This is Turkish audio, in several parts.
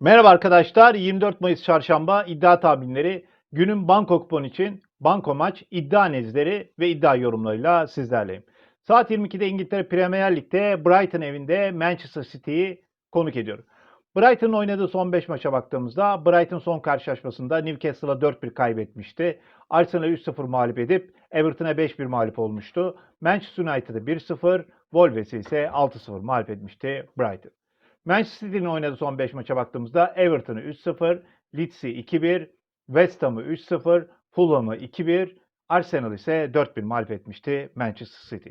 Merhaba arkadaşlar. 24 Mayıs Çarşamba iddia tahminleri. Günün banko kupon için banko maç, iddia analizleri ve iddia yorumlarıyla sizlerleyim. Saat 22'de İngiltere Premier Lig'de Brighton evinde Manchester City'yi konuk ediyor. Brighton'ın oynadığı son 5 maça baktığımızda Brighton son karşılaşmasında Newcastle'a 4-1 kaybetmişti. Arsenal'ı 3-0 mağlup edip Everton'a 5-1 mağlup olmuştu. Manchester United'ı 1-0, Wolves'i ise 6-0 mağlup etmişti Brighton. Manchester City'nin oynadığı son 5 maça baktığımızda Everton'ı 3-0, Leeds'i 2-1, West Ham'ı 3-0, Fulham'ı 2-1, Arsenal ise 4-1 mağlup etmişti Manchester City.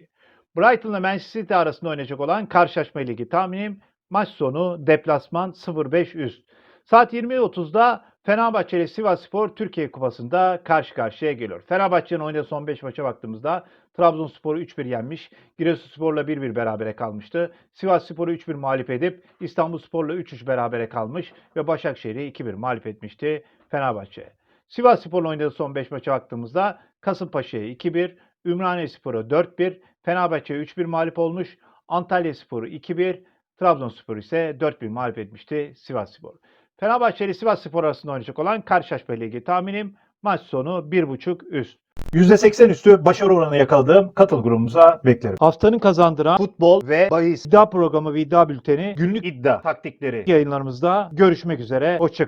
Brighton'la Manchester City arasında oynayacak olan karşılaşma ligi tahminim maç sonu deplasman 0-5 üst. Saat 20.30'da Fenerbahçe ile Sivasspor Türkiye Kupası'nda karşı karşıya geliyor. Fenerbahçe'nin oynadığı son 5 maça baktığımızda Trabzonspor'u 3-1 yenmiş, Giresunspor'la 1-1 berabere kalmıştı. Sivasspor'u 3-1 mağlup edip İstanbulspor'la 3-3 berabere kalmış ve Başakşehir'i 2-1 mağlup etmişti Fenerbahçe. Sivasspor'la oynadığı son 5 maça baktığımızda Kasımpaşa'ya 2-1, Ümraniyespor'a 4-1, Fenerbahçe'ye 3-1 mağlup olmuş, Antalyaspor'u 2-1, Trabzonspor ise 4-1 mağlup etmişti Sivasspor. Fenerbahçe ile Sivasspor arasında oynayacak olan karşılaşma ligi tahminim maç sonu 1.5 üst. %80 üstü başarı oranı yakaladığım katıl grubumuza beklerim. Haftanın kazandıran futbol ve bahis iddia programı ve iddia bülteni günlük iddia taktikleri yayınlarımızda görüşmek üzere. Hoşçakalın.